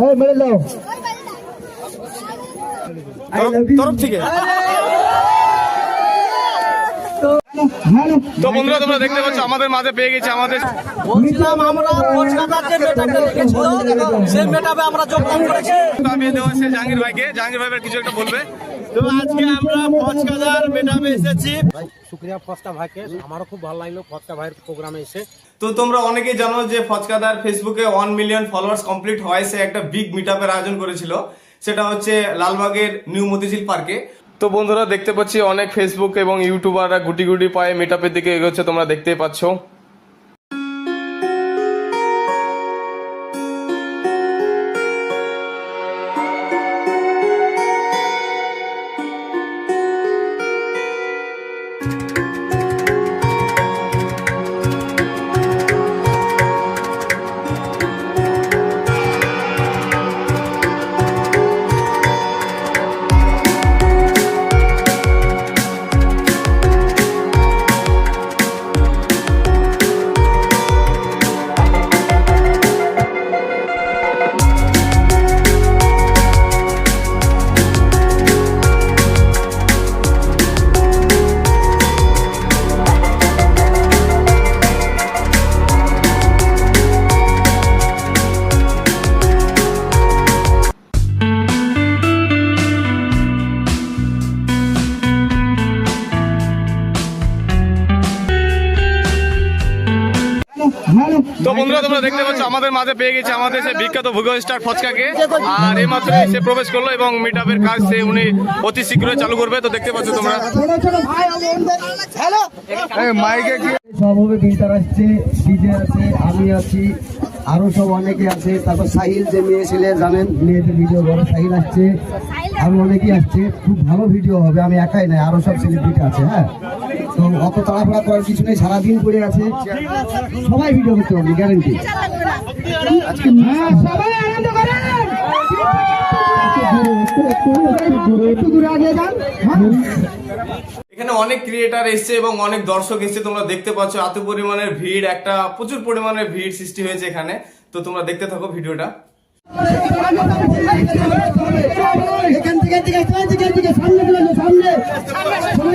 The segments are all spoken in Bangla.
এই মেরে দাও। তরফ- থেকে? তো বন্ধুরা তোমরা দেখতে পাচ্ছ আমাদের মাঝে পেয়ে গেছে আমাদের বলছিলাম আমরা কলকাতার যে মেটাপে রেখেছিল সেই মেটাপে আমরা যোগদান করেছি। দাবি দেওয়া হয়েছে জাহাঙ্গীর ভাইকে। জাহাঙ্গীর ভাই এবার কিছু একটা বলবে। তো আজকে আমরা মেটাপে এসেছি। শুক্রিয়া ভাইকে। আমারও খুব ভালো লাগল ফচকা ভাইয়ের প্রোগ্রামে এসে। তো তোমরা অনেকেই জানো যে ফচকাদার ফেসবুকে ওয়ান মিলিয়ন ফলোয়ার্স কমপ্লিট হয় সে একটা বিগ মিট আয়োজন করেছিল। সেটা হচ্ছে লালবাগের নিউ মতিঝিল পার্কে। তো বন্ধুরা দেখতে পাচ্ছি অনেক ফেসবুক এবং ইউটিউবাররা গুটি গুটি পায়ে মিট দিকে এগোচ্ছে, তোমরা দেখতেই পাচ্ছ। তো বন্ধুরা তোমরা দেখতে পাচ্ছ আমাদের মাঝে পেয়ে গেছে আমাদের সে বিখ্যাত ভূগোল স্টার ফচকাকে আর এই মাত্র সে প্রবেশ করল এবং মিট আপের কাজ সে উনি অতি শীঘ্রই চালু করবে। তো দেখতে পাচ্ছ তোমরা। মাইকে কি? সব হবে গিটার আসছে ডিজে আছে আমি আছি আরও সব অনেকে আছে। তারপর সাহিল যে মেয়ে ছেলে জানেন? মেয়েদের ভিডিও করে সাহিল আসছে। আরও অনেকেই আসছে। খুব ভালো ভিডিও হবে আমি একাই নাই আরও সব সেলিব্রিটি আছে হ্যাঁ? তো অত তাড়াহুড়া করার কিছু নেই সারাদিন পড়ে আছে। সবাই ভিডিও করতে পারবে গ্যারেন্টি আজকে হ্যাঁ, সবাই আনন্দ করেন। একটু দূরে আগে যান। এখানে অনেক ক্রিয়েটার এসছে এবং অনেক দর্শক এসছে তোমরা দেখতে পাচ্ছ এত পরিমাণের ভিড় একটা প্রচুর পরিমাণের ভিড় সৃষ্টি হয়েছে এখানে। তো তোমরা দেখতে থাকো ভিডিওটা। এখান থেকে সামনে সামনে।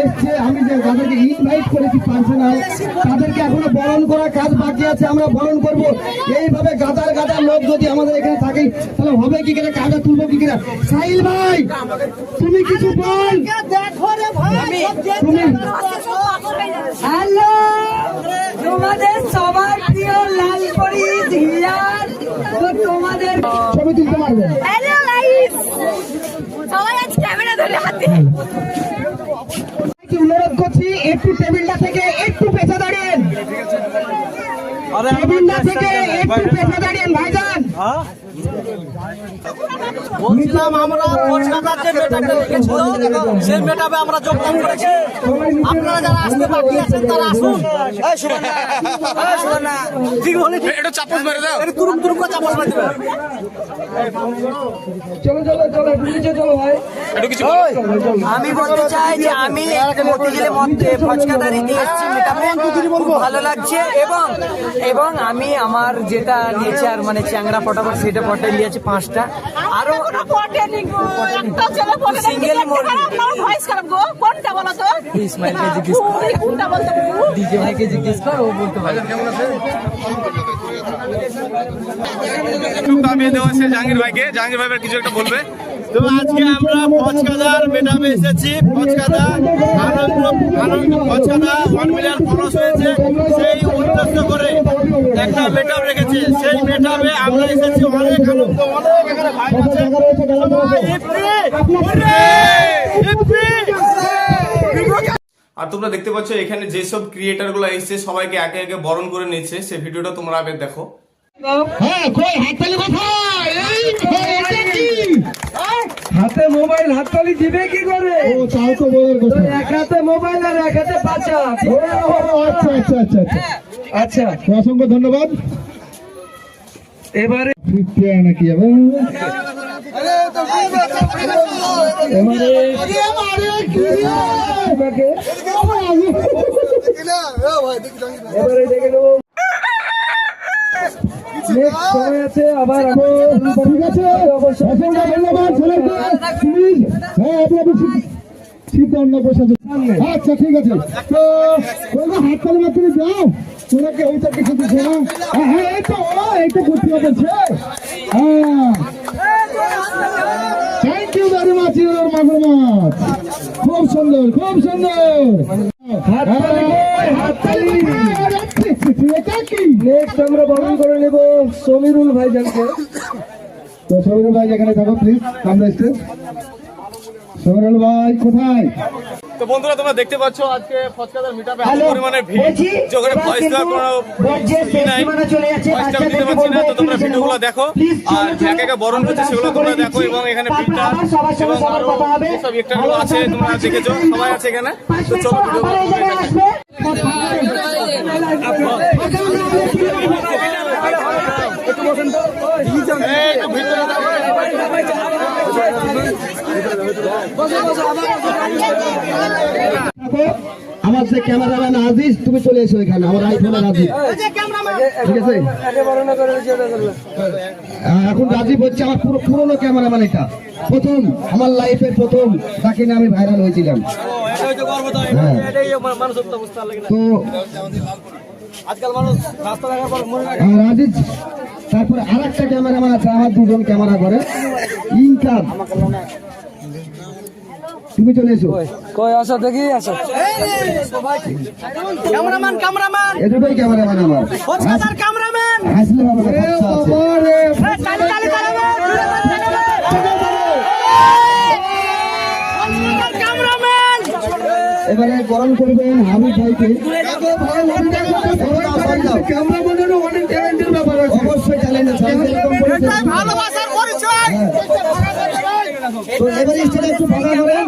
এসছে আমি যে যাদেরকে ইনভাইট করেছি পার্সোনাল তাদেরকে এখনও বরণ করার কাজ বাকি আছে আমরা বরণ করব এইভাবে গাদার গাদার লোক যদি আমাদের এখানে থাকে তাহলে হবে কি করে কাজে তুলবো কি করে সাহিল ভাই তুমি কিছু বল তুমি একটু টেবিলটা থেকে একটু পেছা দাঁড়িয়েন টেবিলটা থেকে একটু পেছা দাঁড়িয়েন ভাইজান। বলছিলাম আমরা কলকাতার যে মেটাপে রেখেছিল সেই মেটাপে আমরা যোগদান করেছি। আপনারা যারা আসতে বাকি আছেন তারা আসুন। এই সুবর্ণা এই সুবর্ণা ঠিক হলে এটা চাপস মেরে দাও। একটু তুরুম তুরুম করে চাপাস মারতে পারে চলো চলো চলো নিচে চলো ভাই। একটু কিছু বলো। আমি বলতে চাই যে আমি মতিঝিলের মধ্যে ফচকাদারি দিয়ে এসেছি মেটাপে ভালো লাগছে এবং এবং আমি আমার যেটা নেচার মানে চ্যাংরা ফটাফট সেটা ফটো নিয়েছি পাঁচটা। আরও ইসমাইলকে জিজ্ঞেস কর। ডিজে ভাইকে জিজ্ঞেস কর ও বলতে পারে। একটু দেওয়া জাহাঙ্গীর ভাইকে। জাহাঙ্গীর ভাই এবার কিছু একটা বলবে। তো আজকে আমরা ফচকাদার মেটাপে এসেছি ফচকাদার আনন্দ আনন্দ ফচকাদা ওয়ান মিলিয়ন ফলোস হয়েছে সেই উদ্দেশ্য করে একটা মেটাপ রেখেছে সেই মেটাপে আমরা এসেছি অনেক আনন্দ অনেক এখানে ভাই আছে সবাই হিপ্পি! হুররে! হিপ্পি! আর তোমরা দেখতে পাচ্ছ এখানে যেসব ক্রিয়েটারগুলো এসছে সবাইকে একে একে বরণ করে নিচ্ছে সেই ভিডিওটা তোমরা আগে দেখো হ্যাঁ কই হাততালি কোথায় এই হাতে মোবাইল হাততালি দিবে কি করে? ও তাও তো বলার কথা। এক হাতে মোবাইল আর এক হাতে বাচ্চা আচ্ছা আচ্ছা আচ্ছা আচ্ছা। আচ্ছা। অসংখ্য ধন্যবাদ। এবারে ফিরতে নাকি এবং এবারে এবারে এবারে দেখে নেব। নেক্সট সময় আছে আবার ঠিক আছে অসংখ্য ধন্যবাদ প্লিজ হ্যাঁ আপনাদের সিদ্ধান্ত বসে আচ্ছা ঠিক আছে তো তোমরা হাত তালি মাত্র যাও তোরা কি ওইটা কিছু দিচ্ছে না হ্যাঁ হ্যাঁ এই তো এই তো করতে বলছে হ্যাঁ thank you very much your মাগুর মাছ খুব সুন্দর খুব সুন্দর নেক্সট আমরা বরণ করে নেব সমীরুল ভাইজানকে তো সমীরুল ভাই এখানে থাকো প্লিজ আমরা স্টেজ সমীরুল ভাই কোথায়? তো বন্ধুরা তোমরা দেখতে পাচ্ছ আজকে ফচকাদার মিটাপে এত পরিমাণে ভিড়। যে ওখানে ভয়েস দেওয়ার কোনো নাই। ভয়েসটা দিতে পারছি না তো তোমরা ভিডিওগুলো দেখো। আর একে একে বরণ হচ্ছে সেগুলো তোমরা দেখো এবং এখানে ভিড়টা এবং আরও যেসব একটাগুলো আছে তোমরা দেখেছ সবাই আছে এখানে? তো চলো পর আবার এই ভিডিও জায়গায় আসবে। দেখো, আমার যে ক্যামেরাম্যান আজিজ তুমি চলে এসো এখানে আমার আইফোনের আজিজ। ঠিক আছে? এখন রাজীব হচ্ছে আমার পুরো পুরোনো ক্যামেরাম্যান এটা। প্রথম আমার লাইফের প্রথম তাকে নিয়ে আমি ভাইরাল হয়েছিলাম। হ্যাঁ। তো আজকাল মানুষ রাস্তা দেখার পর মনে রাখে। রাজীব তারপরে আর একটা ক্যামেরাম্যান আছে আমার দুজন ক্যামেরা করে ইনকাম তুমি চলে এসো কই আসো দেখি আসো ক্যামেরাম্যান ক্যামেরাম্যান এ দুটোই ক্যামেরাম্যান আমার ক্যামেরাম্যান হাসলে। তালি তালি ক্যামেরাম্যান এবারে গরম করবেন হামিদ ভাইকে ক্যামেরাম্যানেরও অনেক ট্যালেন্টের ভালোবাসার পরিচয়। তো এবারে স্টেজে একটু ফাঁকা করেন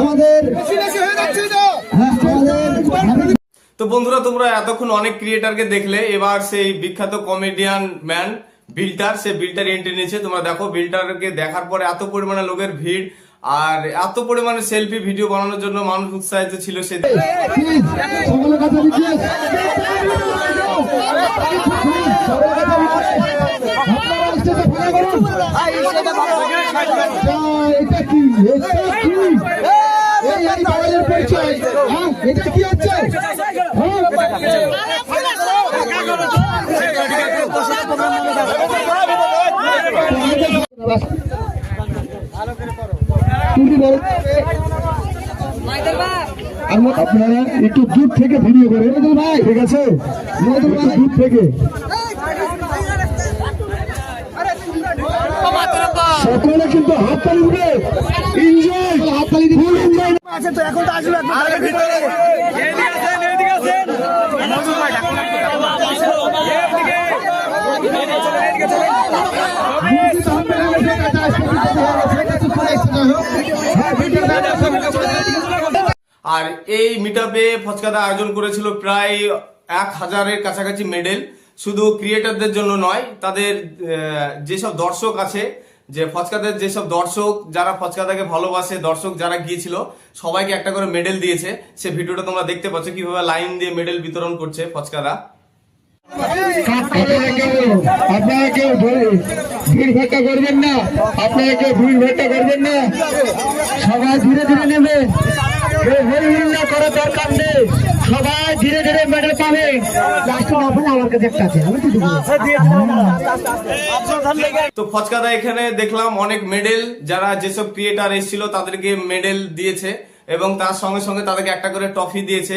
আমাদের হ্যাঁ আমাদের তো বন্ধুরা তোমরা এতক্ষণ অনেক ক্রিয়েটারকে দেখলে এবার সেই বিখ্যাত কমেডিয়ান ম্যান বিল্টার সে বিল্টার এন্ট্রি নিয়েছে। তোমরা দেখো বিল্টারকে দেখার পরে এত পরিমাণে লোকের ভিড়। আর এত পরিমাণে সেলফি ভিডিও বানানোর জন্য মানুষ উৎসাহিত ছিল সে প্লিজ সকলের কাছে আপনারা একটু দূর থেকে ভিডিও করে ভাই! ঠিক আছে। দূর থেকে। সকলে কিন্তু দিবে। এনজয় হাততালি দিবে। আছে তো এখন তো আর এই মিটআপে ফচকাদা আয়োজন করেছিল প্রায় এক হাজারের কাছাকাছি মেডেল শুধু ক্রিয়েটারদের জন্য নয়, তাদের যেসব দর্শক আছে, যে ফচকাদের যেসব দর্শক, যারা ফচকাদাকে ভালোবাসে, দর্শক যারা গিয়েছিল, সবাইকে একটা করে মেডেল দিয়েছে। সে ভিডিওটা তোমরা দেখতে পাচ্ছ, কীভাবে লাইন দিয়ে মেডেল বিতরণ করছে ফচকাদা। আপনারা কেউ ভিড় করবেন না। আপনারা কেউ করবেন না। সবাই ধীরে ধীরে নেবে। মেডেল পাবে লাস্টে না আমার কাছে একটা আছে, আমি তো তো ফচকাদা এখানে দেখলাম অনেক মেডেল যারা যেসব ক্রিয়েটার এসেছিল তাদেরকে মেডেল দিয়েছে এবং তার সঙ্গে সঙ্গে তাদেরকে একটা করে ট্রফি দিয়েছে।